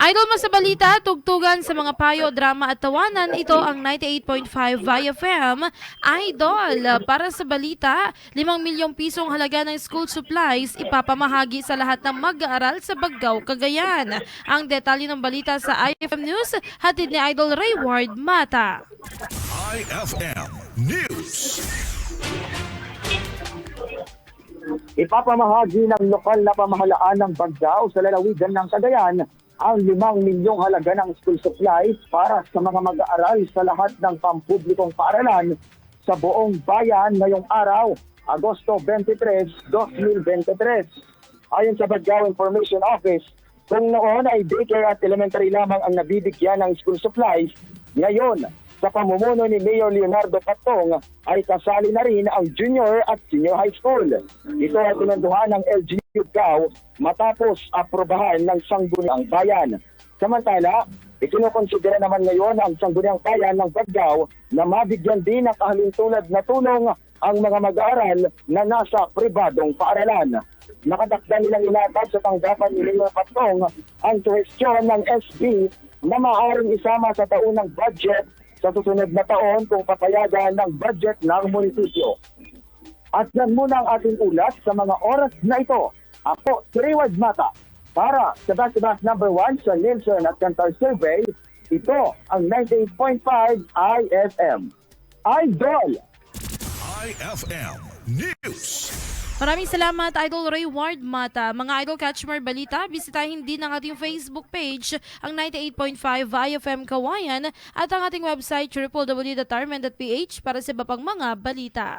Idol mo sa balita, tugtugan sa mga payo, drama at tawanan, ito ang 98.5 via FM. Idol, para sa balita, 5 milyong pisong halaga ng school supplies ipapamahagi sa lahat ng mag-aaral sa Baggaw, Cagayan. Ang detalye ng balita sa IFM News, hatid ni Idol Rayward Mata. IFM News. Ipapamahagi ng lokal na pamahalaan ng Bagdao sa lalawigan ng Cagayan ang limang milyong halaga ng school supplies para sa mga mag-aaral sa lahat ng pampublikong paaralan sa buong bayan ngayong araw, Agosto 23, 2023. Ayon sa Bagdao Information Office, kung noon ay daycare at elementary lamang ang nabibigyan ng school supplies, ngayon sa pamumuno ni Mayor Leonardo Patong ay kasali na rin ang junior at senior high school. Ito ay pinanduhan ng LGU Gao matapos aprobahan ng Sangguniang Bayan. Samantala, ikinukonsidera naman ngayon ang Sangguniang Bayan ng Bagdao na mabigyan din ng kahalintulad na tulong ang mga mag-aaral na nasa pribadong paaralan. Nakadakda nilang inatag sa tanggapan ni Mayor Patong ang suhestyon ng SB na maaaring isama sa taunang budget sa susunod na taon kung papayagan ng budget ng munisipyo. At yan muna ang ating ulat sa mga oras na ito. Ako, Triwad Mata, para sa Best number 1 sa Nielsen at Kantar Survey, ito ang 98.5 IFM. Idol! IFM News. Maraming salamat, Idol Rayward Mata. Mga Idol Catchmar Balita, bisitahin din ang ating Facebook page, ang 98.5 IFM Kawayan, at ang ating website, www.tarman.ph para sa iba pang mga balita.